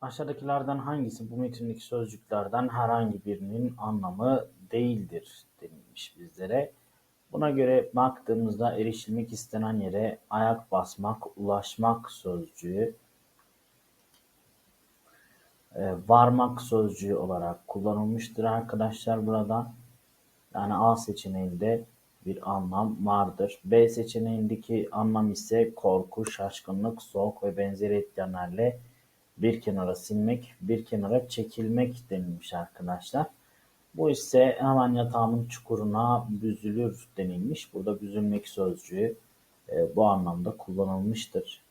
Aşağıdakilerden hangisi bu metindeki sözcüklerden herhangi birinin anlamı değildir denilmiş bizlere. Buna göre baktığımızda erişilmek istenen yere ayak basmak, ulaşmak sözcüğü e, varmak sözcüğü olarak kullanılmıştır arkadaşlar burada. Yani A seçeneğinde bir anlam vardır. B seçeneğindeki anlam ise korku, şaşkınlık, soğuk ve benzeri etkenlerle bir kenara silmek, bir kenara çekilmek denilmiş arkadaşlar. Bu ise hemen yatağımın çukuruna büzülür denilmiş. Burada büzülmek sözcüğü e, bu anlamda kullanılmıştır.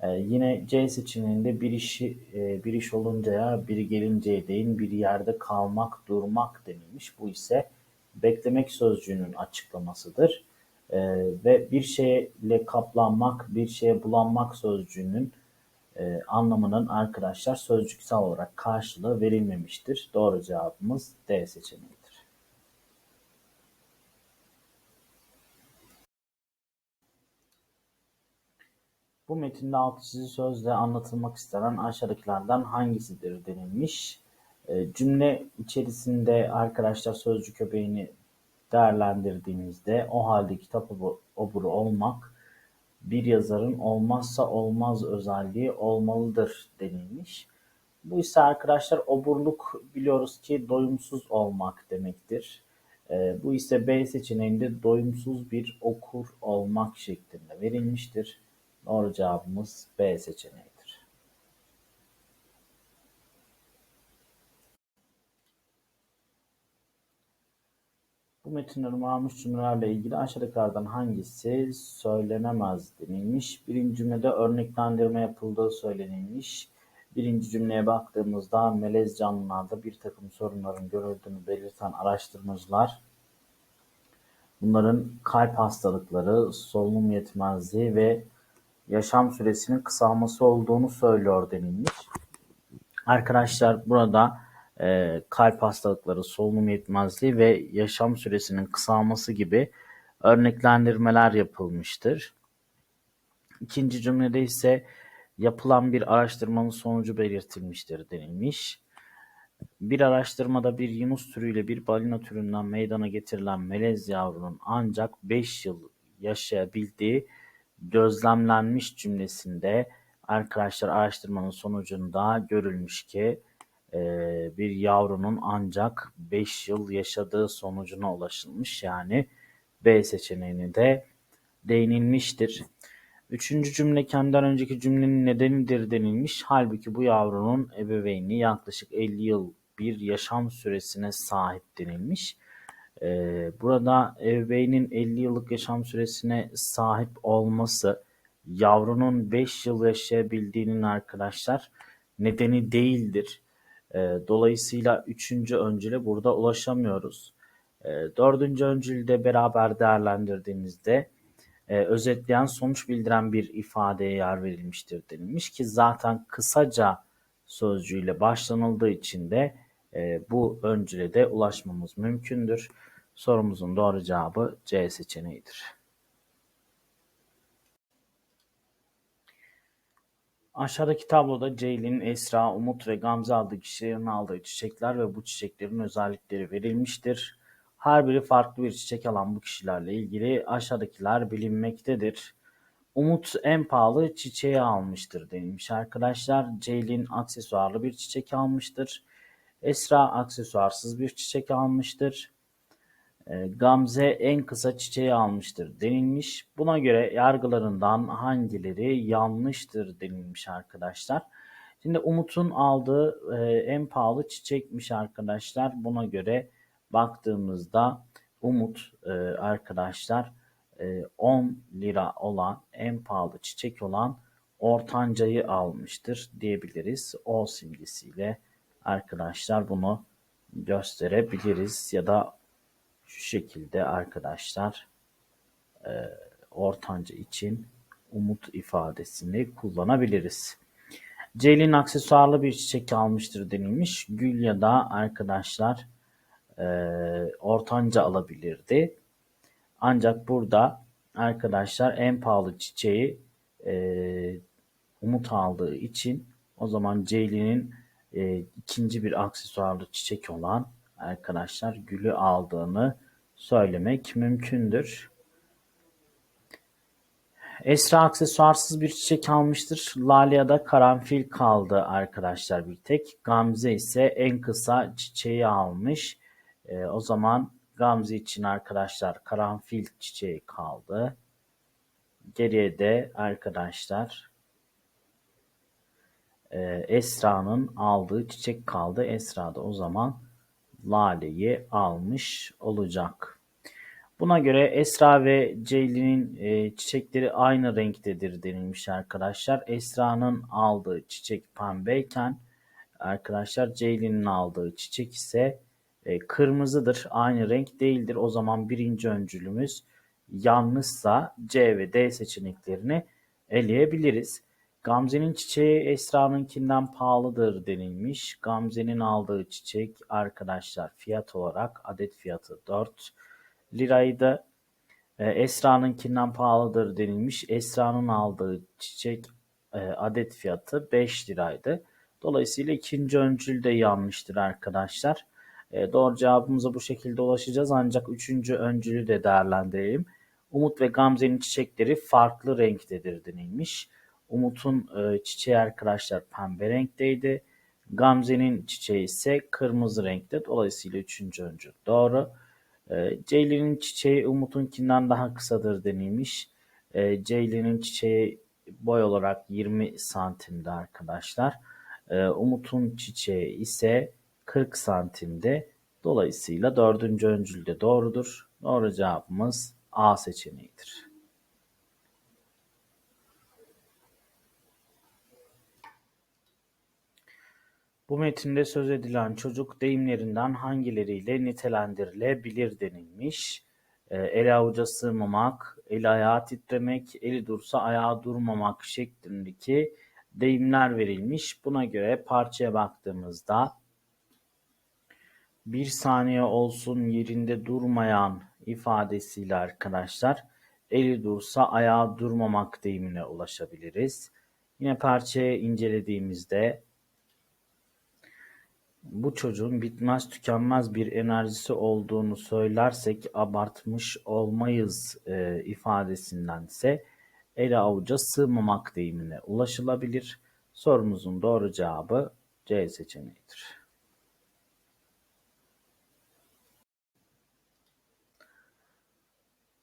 E, yine C seçeneğinde bir işi e, bir iş oluncaya, biri gelinceye değin bir yerde kalmak, durmak denilmiş. Bu ise beklemek sözcüğünün açıklamasıdır. E, ve bir şeyle kaplanmak, bir şeye bulanmak sözcüğünün e, anlamının arkadaşlar sözcüksel olarak karşılığı verilmemiştir. Doğru cevabımız D seçeneğidir. Bu metinde altı çizili sözle anlatılmak istenen aşağıdakilerden hangisidir denilmiş. E, cümle içerisinde arkadaşlar sözcük öbeğini değerlendirdiğimizde o halde kitap oburu olmak bir yazarın olmazsa olmaz özelliği olmalıdır denilmiş. Bu ise arkadaşlar oburluk biliyoruz ki doyumsuz olmak demektir. E, bu ise B seçeneğinde doyumsuz bir okur olmak şeklinde verilmiştir. Doğru cevabımız B seçeneğidir. Bu metinlerin varmış cümlelerle ilgili aşağıdakilerden hangisi söylenemez denilmiş. Birinci cümlede örneklendirme yapıldığı söylenilmiş. Birinci cümleye baktığımızda melez canlılarda bir takım sorunların görüldüğünü belirten araştırmacılar bunların kalp hastalıkları, solunum yetmezliği ve yaşam süresinin kısalması olduğunu söylüyor denilmiş. Arkadaşlar burada e, kalp hastalıkları, solunum yetmezliği ve yaşam süresinin kısalması gibi örneklendirmeler yapılmıştır. İkinci cümlede ise yapılan bir araştırmanın sonucu belirtilmiştir denilmiş. Bir araştırmada bir yunus türüyle bir balina türünden meydana getirilen melez yavrunun ancak 5 yıl yaşayabildiği gözlemlenmiş cümlesinde arkadaşlar araştırmanın sonucunda görülmüş ki e, bir yavrunun ancak 5 yıl yaşadığı sonucuna ulaşılmış. Yani B seçeneğini de değinilmiştir. Üçüncü cümle kendinden önceki cümlenin nedenidir denilmiş. Halbuki bu yavrunun ebeveyni yaklaşık 50 yıl bir yaşam süresine sahip denilmiş. Ee, burada ebeveynin 50 yıllık yaşam süresine sahip olması yavrunun 5 yıl yaşayabildiğinin arkadaşlar nedeni değildir. Ee, dolayısıyla üçüncü öncüle burada ulaşamıyoruz. Ee, dördüncü öncülü de beraber değerlendirdiğimizde e, özetleyen sonuç bildiren bir ifadeye yer verilmiştir denilmiş ki zaten kısaca sözcüğüyle başlanıldığı için de e, bu öncüle de ulaşmamız mümkündür. Sorumuzun doğru cevabı C seçeneğidir. Aşağıdaki tabloda Ceylin, Esra, Umut ve Gamze adlı kişilerin aldığı çiçekler ve bu çiçeklerin özellikleri verilmiştir. Her biri farklı bir çiçek alan bu kişilerle ilgili aşağıdakiler bilinmektedir. Umut en pahalı çiçeği almıştır denilmiş arkadaşlar. Ceylin aksesuarlı bir çiçek almıştır. Esra aksesuarsız bir çiçek almıştır. Ee, Gamze en kısa çiçeği almıştır denilmiş. Buna göre yargılarından hangileri yanlıştır denilmiş arkadaşlar. Şimdi Umut'un aldığı e, en pahalı çiçekmiş arkadaşlar. Buna göre baktığımızda Umut e, arkadaşlar e, 10 lira olan en pahalı çiçek olan ortancayı almıştır diyebiliriz. O simgesiyle arkadaşlar bunu gösterebiliriz ya da şu şekilde arkadaşlar e, ortanca için umut ifadesini kullanabiliriz. Ceylin aksesuarlı bir çiçek almıştır denilmiş. Gül ya da arkadaşlar e, ortanca alabilirdi. Ancak burada arkadaşlar en pahalı çiçeği e, umut aldığı için O zaman Ceylin'in e, ikinci bir aksesuarlı çiçek olan arkadaşlar gülü aldığını söylemek mümkündür. Esra aksesuarsız bir çiçek almıştır. Lalia'da karanfil kaldı arkadaşlar bir tek. Gamze ise en kısa çiçeği almış. E, o zaman Gamze için arkadaşlar karanfil çiçeği kaldı. Geriye de arkadaşlar e, Esra'nın aldığı çiçek kaldı. Esra da o zaman Lale'yi almış olacak. Buna göre Esra ve Ceylin'in e, çiçekleri aynı renktedir denilmiş arkadaşlar. Esra'nın aldığı çiçek pembeyken arkadaşlar Ceylin'in aldığı çiçek ise e, kırmızıdır. Aynı renk değildir. O zaman birinci öncülümüz yanlışsa C ve D seçeneklerini eleyebiliriz. Gamze'nin çiçeği Esra'nınkinden pahalıdır denilmiş. Gamze'nin aldığı çiçek arkadaşlar fiyat olarak adet fiyatı 4 liraydı. E, Esra'nınkinden pahalıdır denilmiş. Esra'nın aldığı çiçek e, adet fiyatı 5 liraydı. Dolayısıyla ikinci öncül de yanlıştır arkadaşlar. E, doğru cevabımıza bu şekilde ulaşacağız ancak üçüncü öncülü de değerlendirelim. Umut ve Gamze'nin çiçekleri farklı renktedir denilmiş. Umut'un e, çiçeği arkadaşlar pembe renkteydi. Gamze'nin çiçeği ise kırmızı renkte. Dolayısıyla üçüncü öncül doğru. E, Ceylin'in çiçeği Umut'unkinden daha kısadır denilmiş. E, Ceylin'in çiçeği boy olarak 20 santimde arkadaşlar. E, Umut'un çiçeği ise 40 santimde. Dolayısıyla dördüncü öncül de doğrudur. Doğru cevabımız A seçeneğidir. Bu metinde söz edilen çocuk deyimlerinden hangileriyle nitelendirilebilir denilmiş. E, el avuca sığmamak, el ayağa titremek, eli dursa ayağa durmamak şeklindeki deyimler verilmiş. Buna göre parçaya baktığımızda bir saniye olsun yerinde durmayan ifadesiyle arkadaşlar eli dursa ayağa durmamak deyimine ulaşabiliriz. Yine parçayı incelediğimizde bu çocuğun bitmez tükenmez bir enerjisi olduğunu söylersek abartmış olmayız e, ifadesindense ele avuca sığmamak deyimine ulaşılabilir. Sorumuzun doğru cevabı C seçeneğidir.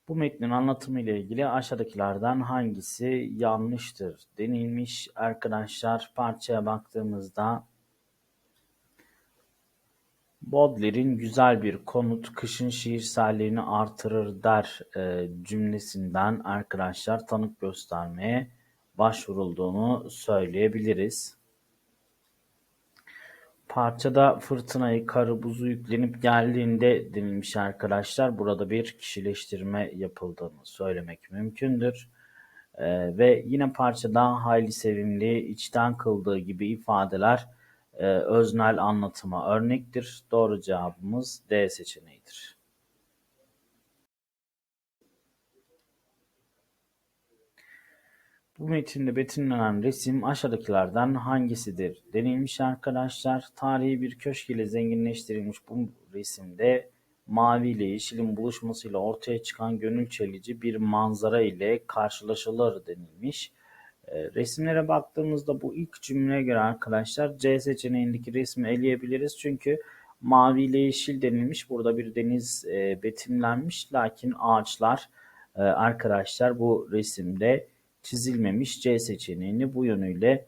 Bu metnin anlatımı ile ilgili aşağıdakilerden hangisi yanlıştır denilmiş. Arkadaşlar parçaya baktığımızda Baudelaire'in güzel bir konut kışın şiirselliğini artırır der e, cümlesinden arkadaşlar tanık göstermeye başvurulduğunu söyleyebiliriz. Parçada fırtınayı, karı, buzu yüklenip geldiğinde denilmiş arkadaşlar. Burada bir kişileştirme yapıldığını söylemek mümkündür. Ee, ve yine parçada hayli sevimli, içten kıldığı gibi ifadeler e, öznel anlatıma örnektir. Doğru cevabımız D seçeneğidir. Bu metinde betimlenen resim aşağıdakilerden hangisidir denilmiş arkadaşlar. Tarihi bir köşk ile zenginleştirilmiş bu resimde mavi ile yeşilin buluşmasıyla ortaya çıkan gönül çelici bir manzara ile karşılaşılır denilmiş. E, resimlere baktığımızda bu ilk cümleye göre arkadaşlar C seçeneğindeki resmi eleyebiliriz. Çünkü mavi ile yeşil denilmiş. Burada bir deniz e, betimlenmiş. Lakin ağaçlar e, arkadaşlar bu resimde çizilmemiş C seçeneğini bu yönüyle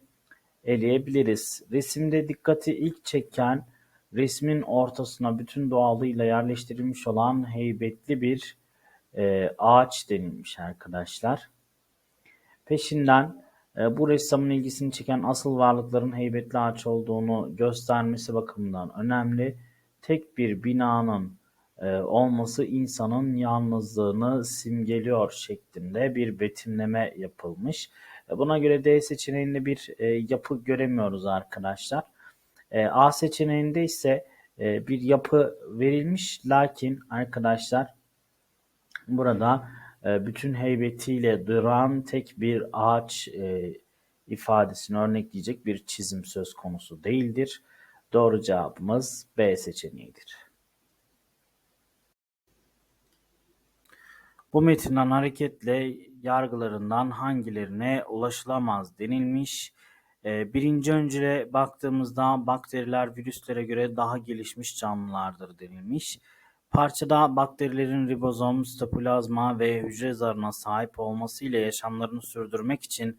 eleyebiliriz. Resimde dikkati ilk çeken resmin ortasına bütün doğallığıyla yerleştirilmiş olan heybetli bir e, ağaç denilmiş arkadaşlar. Peşinden bu ressamın ilgisini çeken asıl varlıkların heybetli ağaç olduğunu göstermesi bakımından önemli. Tek bir binanın e, olması insanın yalnızlığını simgeliyor şeklinde bir betimleme yapılmış. E, buna göre D seçeneğinde bir e, yapı göremiyoruz arkadaşlar. A seçeneğinde ise bir yapı verilmiş lakin arkadaşlar burada bütün heybetiyle duran tek bir ağaç ifadesini örnekleyecek bir çizim söz konusu değildir. Doğru cevabımız B seçeneğidir. Bu metinden hareketle yargılarından hangilerine ulaşılamaz denilmiş. Ee, birinci öncüle baktığımızda bakteriler virüslere göre daha gelişmiş canlılardır denilmiş. Parçada bakterilerin ribozom, sitoplazma ve hücre zarına sahip olması ile yaşamlarını sürdürmek için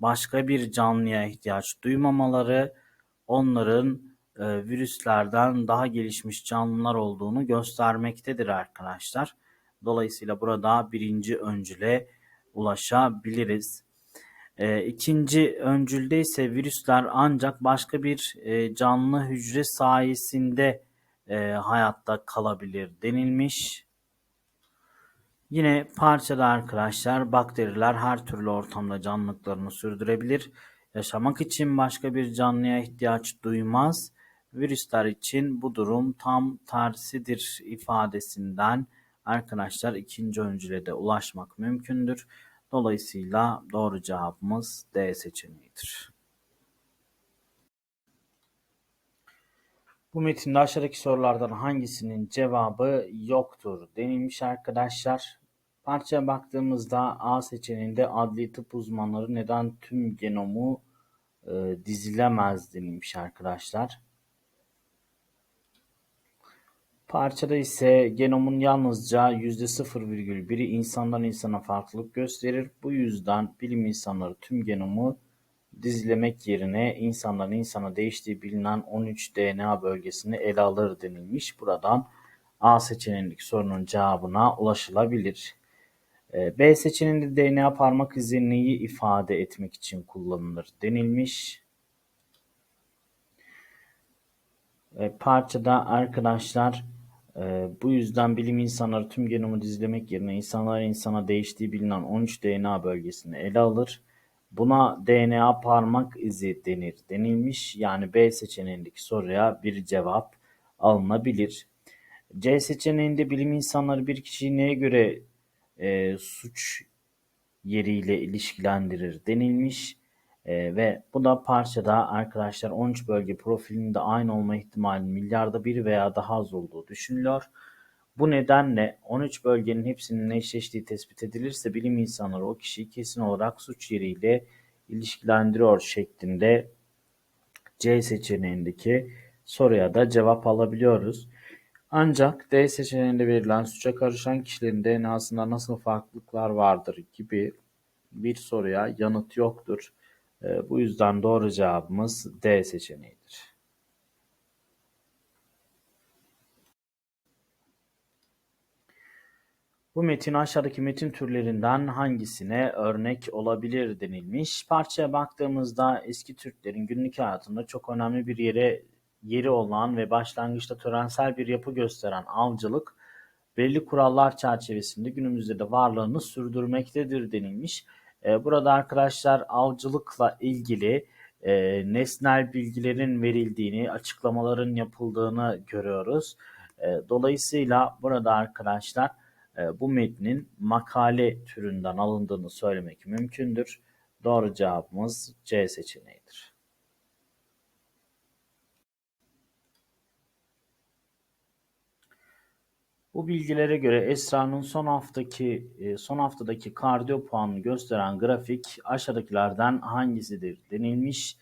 başka bir canlıya ihtiyaç duymamaları onların e, virüslerden daha gelişmiş canlılar olduğunu göstermektedir arkadaşlar. Dolayısıyla burada birinci öncüle ulaşabiliriz. E, ikinci öncülde ise virüsler ancak başka bir e, canlı hücre sayesinde e, hayatta kalabilir denilmiş. Yine parçada arkadaşlar bakteriler her türlü ortamda canlılıklarını sürdürebilir. Yaşamak için başka bir canlıya ihtiyaç duymaz. Virüsler için bu durum tam tersidir ifadesinden arkadaşlar ikinci öncüle de ulaşmak mümkündür. Dolayısıyla doğru cevabımız D seçeneğidir. Bu metinde aşağıdaki sorulardan hangisinin cevabı yoktur denilmiş arkadaşlar. Parçaya baktığımızda A seçeneğinde adli tıp uzmanları neden tüm genomu e, dizilemez denilmiş arkadaşlar. Parçada ise genomun yalnızca %0,1'i insandan insana farklılık gösterir. Bu yüzden bilim insanları tüm genomu dizilemek yerine insandan insana değiştiği bilinen 13 DNA bölgesini ele alır denilmiş. Buradan A seçeneğindeki sorunun cevabına ulaşılabilir. Ee, B seçeneğinde DNA parmak izi neyi ifade etmek için kullanılır denilmiş. E, parçada arkadaşlar e, bu yüzden bilim insanları tüm genomu dizilemek yerine insanlar insana değiştiği bilinen 13 DNA bölgesini ele alır. Buna DNA parmak izi denir denilmiş. Yani B seçeneğindeki soruya bir cevap alınabilir. C seçeneğinde bilim insanları bir kişiyi neye göre e, suç yeriyle ilişkilendirir denilmiş. E, ve bu da parçada arkadaşlar 13 bölge profilinde aynı olma ihtimali milyarda bir veya daha az olduğu düşünülüyor. Bu nedenle 13 bölgenin hepsinin eşleştiği tespit edilirse bilim insanları o kişiyi kesin olarak suç yeriyle ilişkilendiriyor şeklinde C seçeneğindeki soruya da cevap alabiliyoruz. Ancak D seçeneğinde verilen suça karışan kişilerin DNA'sında nasıl farklılıklar vardır gibi bir soruya yanıt yoktur. Ee, bu yüzden doğru cevabımız D seçeneğidir. Bu metin aşağıdaki metin türlerinden hangisine örnek olabilir denilmiş. Parçaya baktığımızda eski Türklerin günlük hayatında çok önemli bir yere yeri olan ve başlangıçta törensel bir yapı gösteren avcılık belli kurallar çerçevesinde günümüzde de varlığını sürdürmektedir denilmiş. Ee, burada arkadaşlar avcılıkla ilgili e, nesnel bilgilerin verildiğini, açıklamaların yapıldığını görüyoruz. E, dolayısıyla burada arkadaşlar bu metnin makale türünden alındığını söylemek mümkündür. Doğru cevabımız C seçeneğidir. Bu bilgilere göre Esra'nın son haftaki e, son haftadaki kardiyo puanını gösteren grafik aşağıdakilerden hangisidir denilmiş.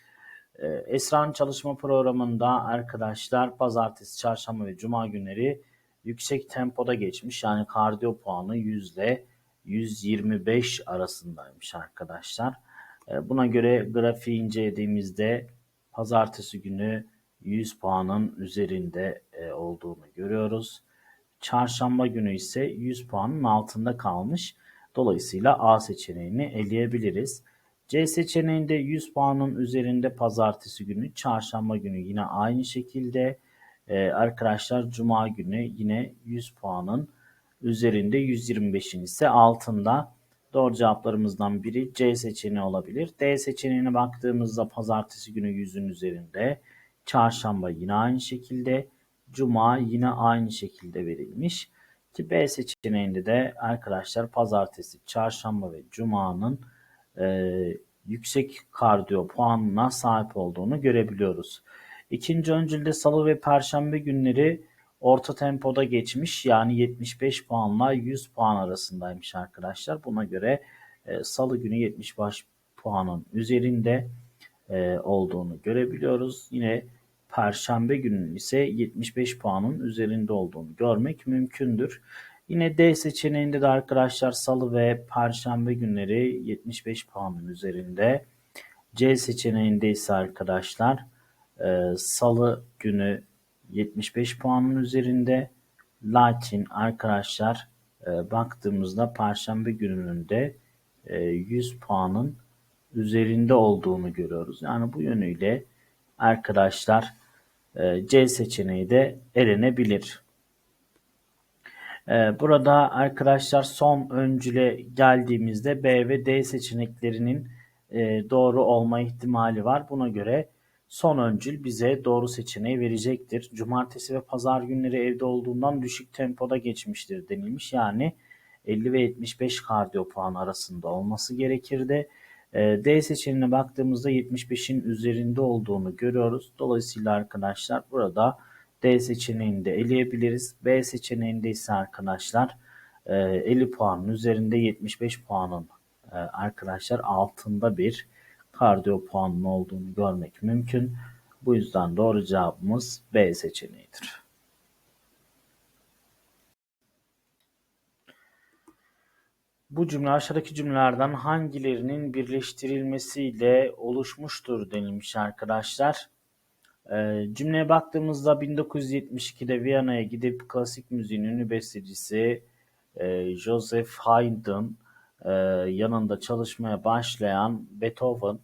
E, Esra'nın çalışma programında arkadaşlar pazartesi, çarşamba ve cuma günleri yüksek tempoda geçmiş. Yani kardiyo puanı yüzde 125 arasındaymış arkadaşlar. E, buna göre grafiği incelediğimizde pazartesi günü 100 puanın üzerinde olduğunu görüyoruz. Çarşamba günü ise 100 puanın altında kalmış. Dolayısıyla A seçeneğini eleyebiliriz. C seçeneğinde 100 puanın üzerinde pazartesi günü, çarşamba günü yine aynı şekilde. Ee, arkadaşlar cuma günü yine 100 puanın üzerinde 125'in ise altında. Doğru cevaplarımızdan biri C seçeneği olabilir. D seçeneğine baktığımızda pazartesi günü 100'ün üzerinde. Çarşamba yine aynı şekilde. Cuma yine aynı şekilde verilmiş. Ki B seçeneğinde de arkadaşlar pazartesi, çarşamba ve cumanın e, yüksek kardiyo puanına sahip olduğunu görebiliyoruz. İkinci öncülde salı ve perşembe günleri orta tempoda geçmiş. Yani 75 puanla 100 puan arasındaymış arkadaşlar. Buna göre e, salı günü 75 puanın üzerinde e, olduğunu görebiliyoruz. Yine perşembe günün ise 75 puanın üzerinde olduğunu görmek mümkündür. Yine D seçeneğinde de arkadaşlar salı ve perşembe günleri 75 puanın üzerinde. C seçeneğinde ise arkadaşlar e, salı günü 75 puanın üzerinde. Lakin arkadaşlar e, baktığımızda perşembe gününün de e, 100 puanın üzerinde olduğunu görüyoruz. Yani bu yönüyle arkadaşlar e, C seçeneği de elenebilir. E, burada arkadaşlar son öncüle geldiğimizde B ve D seçeneklerinin e, doğru olma ihtimali var. Buna göre son öncül bize doğru seçeneği verecektir. Cumartesi ve pazar günleri evde olduğundan düşük tempoda geçmiştir denilmiş. Yani 50 ve 75 kardiyo puan arasında olması gerekirdi. Ee, D seçeneğine baktığımızda 75'in üzerinde olduğunu görüyoruz. Dolayısıyla arkadaşlar burada D seçeneğini de eleyebiliriz. B seçeneğinde ise arkadaşlar 50 e, puanın üzerinde 75 puanın e, arkadaşlar altında bir kardiyo puanının olduğunu görmek mümkün. Bu yüzden doğru cevabımız B seçeneğidir. Bu cümle aşağıdaki cümlelerden hangilerinin birleştirilmesiyle oluşmuştur denilmiş arkadaşlar. Ee, cümleye baktığımızda 1972'de Viyana'ya gidip klasik müziğin ünlü bestecisi e, Joseph Haydn e, yanında çalışmaya başlayan Beethoven,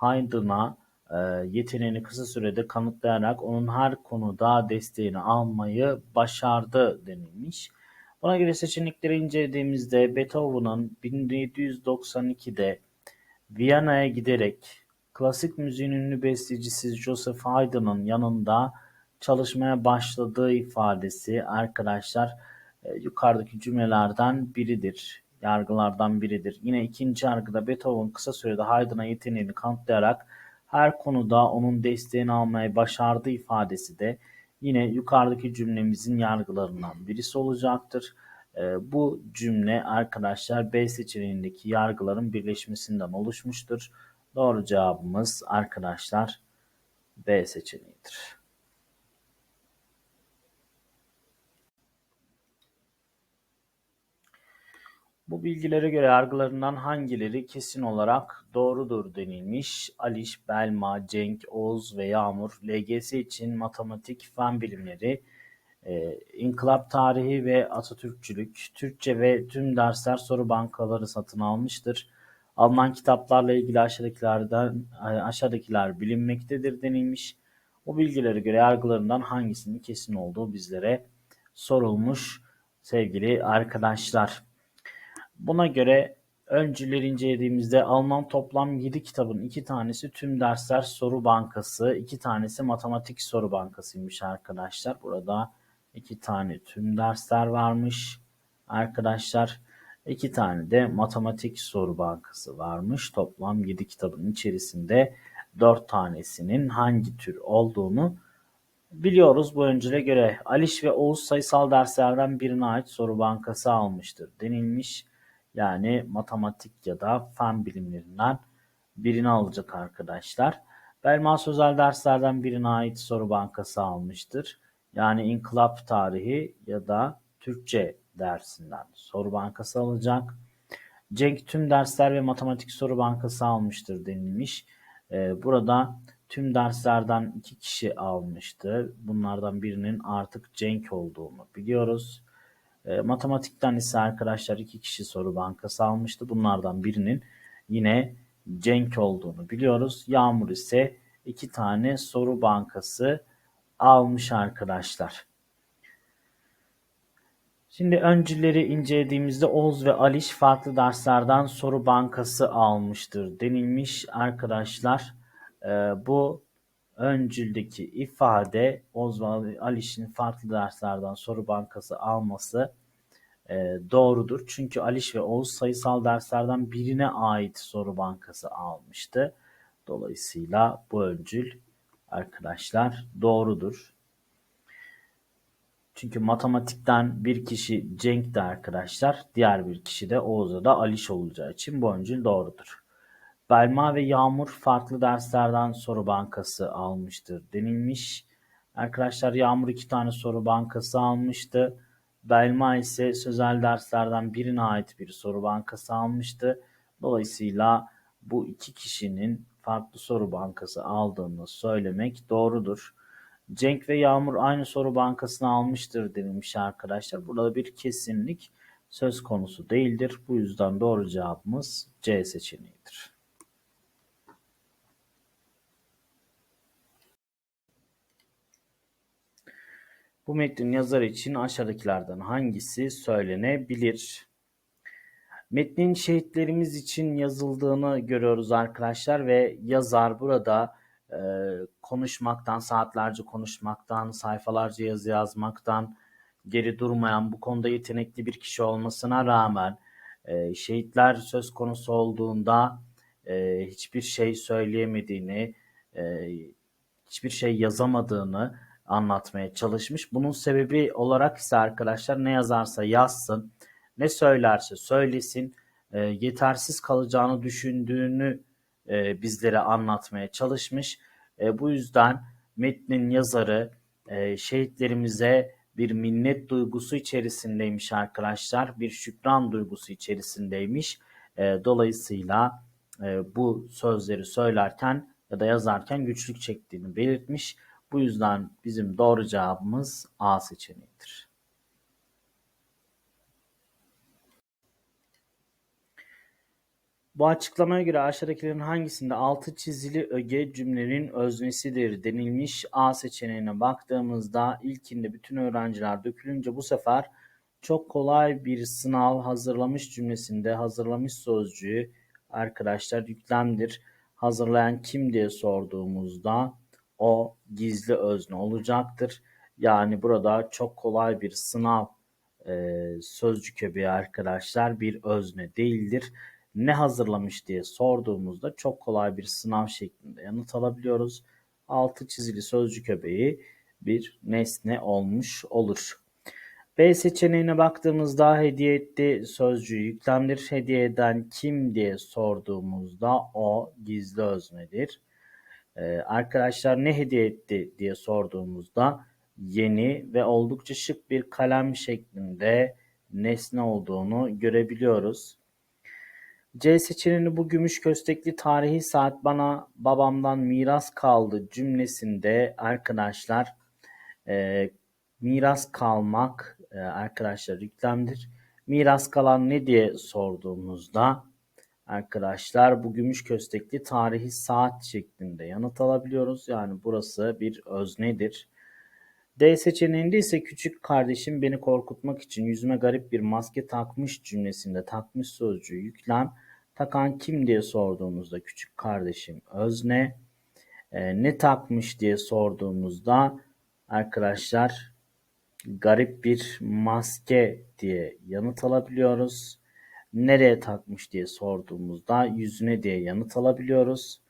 Haydn'a e, yeteneğini kısa sürede kanıtlayarak onun her konuda desteğini almayı başardı denilmiş. Buna göre seçenekleri incelediğimizde Beethoven'ın 1792'de Viyana'ya giderek klasik müziğin ünlü bestecisi Joseph Haydn'ın yanında çalışmaya başladığı ifadesi arkadaşlar e, yukarıdaki cümlelerden biridir. Yargılardan biridir. Yine ikinci yargıda Beethoven kısa sürede Haydn'a yeteneğini kanıtlayarak her konuda onun desteğini almayı başardığı ifadesi de yine yukarıdaki cümlemizin yargılarından birisi olacaktır. E, bu cümle arkadaşlar B seçeneğindeki yargıların birleşmesinden oluşmuştur. Doğru cevabımız arkadaşlar B seçeneğidir. Bu bilgilere göre yargılarından hangileri kesin olarak doğrudur denilmiş. Aliş, Belma, Cenk, Oğuz ve Yağmur LGS için matematik, fen bilimleri, e, inkılap tarihi ve Atatürkçülük, Türkçe ve tüm dersler soru bankaları satın almıştır. Alınan kitaplarla ilgili aşağıdakilerden aşağıdakiler bilinmektedir denilmiş. Bu bilgilere göre yargılarından hangisinin kesin olduğu bizlere sorulmuş sevgili arkadaşlar. Buna göre öncüleri incelediğimizde alınan toplam 7 kitabın 2 tanesi tüm dersler soru bankası, 2 tanesi matematik soru bankasıymış arkadaşlar. Burada 2 tane tüm dersler varmış arkadaşlar. 2 tane de matematik soru bankası varmış. Toplam 7 kitabın içerisinde 4 tanesinin hangi tür olduğunu biliyoruz bu öncüle göre. Aliş ve Oğuz sayısal derslerden birine ait soru bankası almıştır denilmiş. Yani matematik ya da fen bilimlerinden birini alacak arkadaşlar. Belma sözel derslerden birine ait soru bankası almıştır. Yani inkılap tarihi ya da Türkçe dersinden soru bankası alacak. Cenk tüm dersler ve matematik soru bankası almıştır denilmiş. Ee, burada tüm derslerden iki kişi almıştı. Bunlardan birinin artık Cenk olduğunu biliyoruz. E, matematikten ise arkadaşlar iki kişi soru bankası almıştı. Bunlardan birinin yine Cenk olduğunu biliyoruz. Yağmur ise iki tane soru bankası almış arkadaşlar. Şimdi öncüleri incelediğimizde Oğuz ve Aliş farklı derslerden soru bankası almıştır denilmiş arkadaşlar. E, bu öncüldeki ifade ve Aliş'in farklı derslerden soru bankası alması e, doğrudur. Çünkü Aliş ve Oğuz sayısal derslerden birine ait soru bankası almıştı. Dolayısıyla bu öncül arkadaşlar doğrudur. Çünkü matematikten bir kişi Cenk'te arkadaşlar, diğer bir kişi de Oğuz'a da Aliş olacağı için bu öncül doğrudur. Belma ve Yağmur farklı derslerden soru bankası almıştır denilmiş. Arkadaşlar Yağmur iki tane soru bankası almıştı. Belma ise sözel derslerden birine ait bir soru bankası almıştı. Dolayısıyla bu iki kişinin farklı soru bankası aldığını söylemek doğrudur. Cenk ve Yağmur aynı soru bankasını almıştır denilmiş arkadaşlar. Burada bir kesinlik söz konusu değildir. Bu yüzden doğru cevabımız C seçeneğidir. Bu metnin yazarı için aşağıdakilerden hangisi söylenebilir? Metnin şehitlerimiz için yazıldığını görüyoruz arkadaşlar ve yazar burada e, konuşmaktan, saatlerce konuşmaktan, sayfalarca yazı yazmaktan geri durmayan, bu konuda yetenekli bir kişi olmasına rağmen e, şehitler söz konusu olduğunda e, hiçbir şey söyleyemediğini, e, hiçbir şey yazamadığını anlatmaya çalışmış. Bunun sebebi olarak ise arkadaşlar ne yazarsa yazsın, ne söylerse söylesin, e, yetersiz kalacağını düşündüğünü e, bizlere anlatmaya çalışmış. E, bu yüzden metnin yazarı e, şehitlerimize bir minnet duygusu içerisindeymiş arkadaşlar. Bir şükran duygusu içerisindeymiş. E, dolayısıyla e, bu sözleri söylerken ya da yazarken güçlük çektiğini belirtmiş. Bu yüzden bizim doğru cevabımız A seçeneğidir. Bu açıklamaya göre aşağıdakilerin hangisinde altı çizili öge cümlenin öznesidir denilmiş. A seçeneğine baktığımızda ilkinde bütün öğrenciler dökülünce bu sefer çok kolay bir sınav hazırlamış cümlesinde hazırlamış sözcüğü arkadaşlar yüklemdir. Hazırlayan kim diye sorduğumuzda o gizli özne olacaktır. Yani burada çok kolay bir sınav e, sözcük öbeği arkadaşlar bir özne değildir ne hazırlamış diye sorduğumuzda çok kolay bir sınav şeklinde yanıt alabiliyoruz. Altı çizili sözcük öbeği bir nesne olmuş olur. B seçeneğine baktığımızda hediye etti sözcüğü yüklemdir. Hediye eden kim diye sorduğumuzda o gizli öznedir. Ee, arkadaşlar ne hediye etti diye sorduğumuzda yeni ve oldukça şık bir kalem şeklinde nesne olduğunu görebiliyoruz. C seçeneğini bu gümüş köstekli tarihi saat bana babamdan miras kaldı cümlesinde arkadaşlar e, miras kalmak e, arkadaşlar yüklemdir. Miras kalan ne diye sorduğumuzda arkadaşlar bu gümüş köstekli tarihi saat şeklinde yanıt alabiliyoruz. Yani burası bir öznedir. D seçeneğinde ise küçük kardeşim beni korkutmak için yüzüme garip bir maske takmış cümlesinde takmış sözcüğü yüklem. Takan kim diye sorduğumuzda küçük kardeşim özne. E, ne takmış diye sorduğumuzda arkadaşlar garip bir maske diye yanıt alabiliyoruz. Nereye takmış diye sorduğumuzda yüzüne diye yanıt alabiliyoruz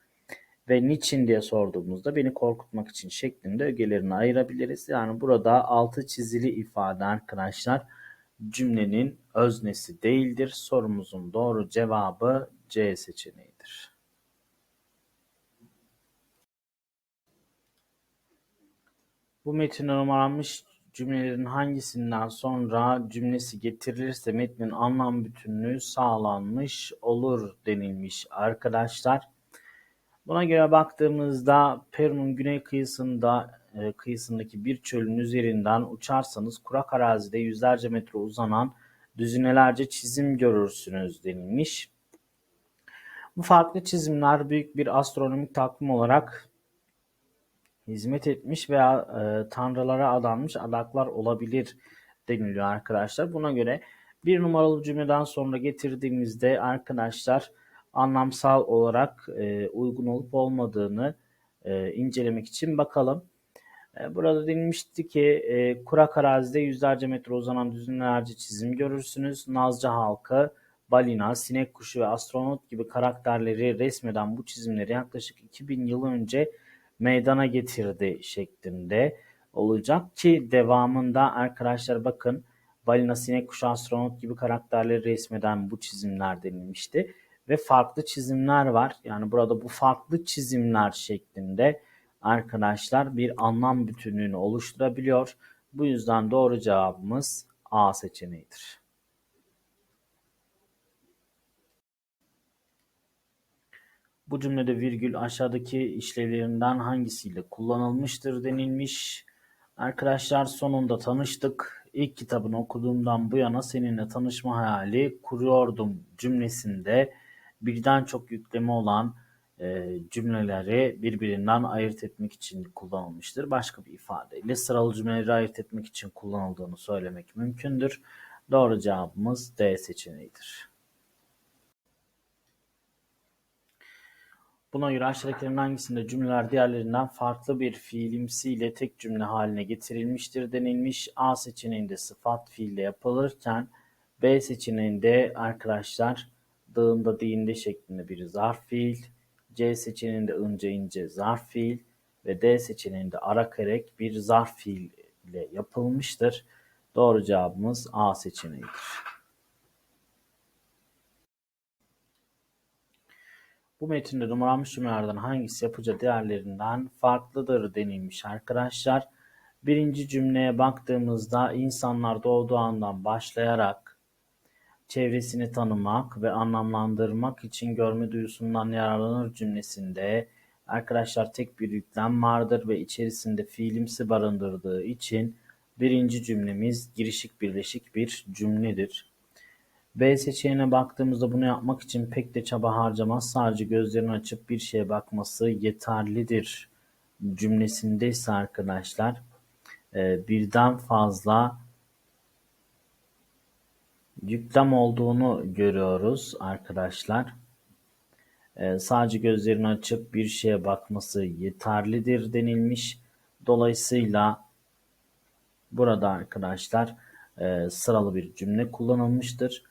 ve niçin diye sorduğumuzda beni korkutmak için şeklinde ögelerini ayırabiliriz. Yani burada altı çizili ifade arkadaşlar cümlenin öznesi değildir. Sorumuzun doğru cevabı C seçeneğidir. Bu metinde numaralanmış cümlelerin hangisinden sonra cümlesi getirilirse metnin anlam bütünlüğü sağlanmış olur denilmiş arkadaşlar. Buna göre baktığımızda Peru'nun güney kıyısında e, kıyısındaki bir çölün üzerinden uçarsanız kurak arazide yüzlerce metre uzanan düzinelerce çizim görürsünüz denilmiş. Bu farklı çizimler büyük bir astronomik takvim olarak hizmet etmiş veya e, tanrılara adanmış adaklar olabilir deniliyor arkadaşlar. Buna göre bir numaralı cümleden sonra getirdiğimizde arkadaşlar anlamsal olarak e, uygun olup olmadığını e, incelemek için bakalım. E, Burada denilmişti ki e, kurak arazide yüzlerce metre uzanan düzinlerce çizim görürsünüz. Nazcı halkı, balina, sinek kuşu ve astronot gibi karakterleri resmeden bu çizimleri yaklaşık 2000 yıl önce meydana getirdi şeklinde olacak ki devamında arkadaşlar bakın balina, sinek kuşu, astronot gibi karakterleri resmeden bu çizimler denilmişti. Ve farklı çizimler var. Yani burada bu farklı çizimler şeklinde arkadaşlar bir anlam bütünlüğünü oluşturabiliyor. Bu yüzden doğru cevabımız A seçeneğidir. Bu cümlede virgül aşağıdaki işlevlerinden hangisiyle kullanılmıştır denilmiş. Arkadaşlar sonunda tanıştık. İlk kitabını okuduğumdan bu yana seninle tanışma hayali kuruyordum cümlesinde birden çok yükleme olan e, cümleleri birbirinden ayırt etmek için kullanılmıştır. Başka bir ifadeyle sıralı cümleleri ayırt etmek için kullanıldığını söylemek mümkündür. Doğru cevabımız D seçeneğidir. Buna göre aşağıdakilerin hangisinde cümleler diğerlerinden farklı bir fiilimsiyle tek cümle haline getirilmiştir denilmiş. A seçeneğinde sıfat fiille yapılırken B seçeneğinde arkadaşlar dağında değinde şeklinde bir zarf fiil, C seçeneğinde ince ince zarf fiil ve D seçeneğinde ara kerek bir zarf fiil ile yapılmıştır. Doğru cevabımız A seçeneğidir. Bu metinde numaranmış cümlelerden hangisi yapıcı değerlerinden farklıdır denilmiş arkadaşlar. Birinci cümleye baktığımızda insanlar doğduğu andan başlayarak çevresini tanımak ve anlamlandırmak için görme duyusundan yararlanır cümlesinde arkadaşlar tek bir yüklem vardır ve içerisinde fiilimsi barındırdığı için birinci cümlemiz girişik birleşik bir cümledir. B seçeneğine baktığımızda bunu yapmak için pek de çaba harcamaz. Sadece gözlerini açıp bir şeye bakması yeterlidir cümlesinde ise arkadaşlar e, birden fazla yüklem olduğunu görüyoruz arkadaşlar. E, sadece gözlerini açıp bir şeye bakması yeterlidir denilmiş. Dolayısıyla burada arkadaşlar e, sıralı bir cümle kullanılmıştır.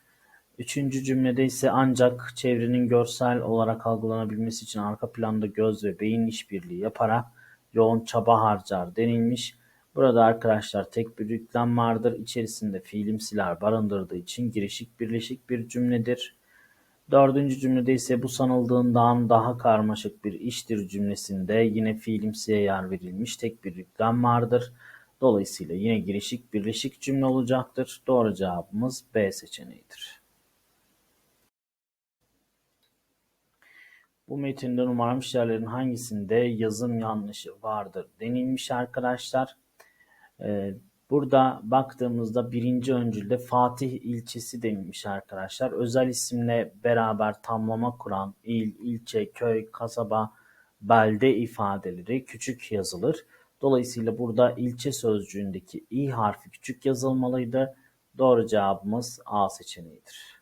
Üçüncü cümlede ise ancak çevrenin görsel olarak algılanabilmesi için arka planda göz ve beyin işbirliği yaparak yoğun çaba harcar denilmiş. Burada arkadaşlar tek bir yüklem vardır. İçerisinde fiilimsiler barındırdığı için girişik birleşik bir cümledir. Dördüncü cümlede ise bu sanıldığından daha karmaşık bir iştir cümlesinde yine fiilimsiye yer verilmiş tek bir yüklem vardır. Dolayısıyla yine girişik birleşik cümle olacaktır. Doğru cevabımız B seçeneğidir. Bu metinde numaralanmış yerlerin hangisinde yazım yanlışı vardır denilmiş arkadaşlar. Ee, burada baktığımızda birinci öncülde Fatih ilçesi denilmiş arkadaşlar. Özel isimle beraber tamlama kuran il, ilçe, köy, kasaba, belde ifadeleri küçük yazılır. Dolayısıyla burada ilçe sözcüğündeki i harfi küçük yazılmalıydı. Doğru cevabımız A seçeneğidir.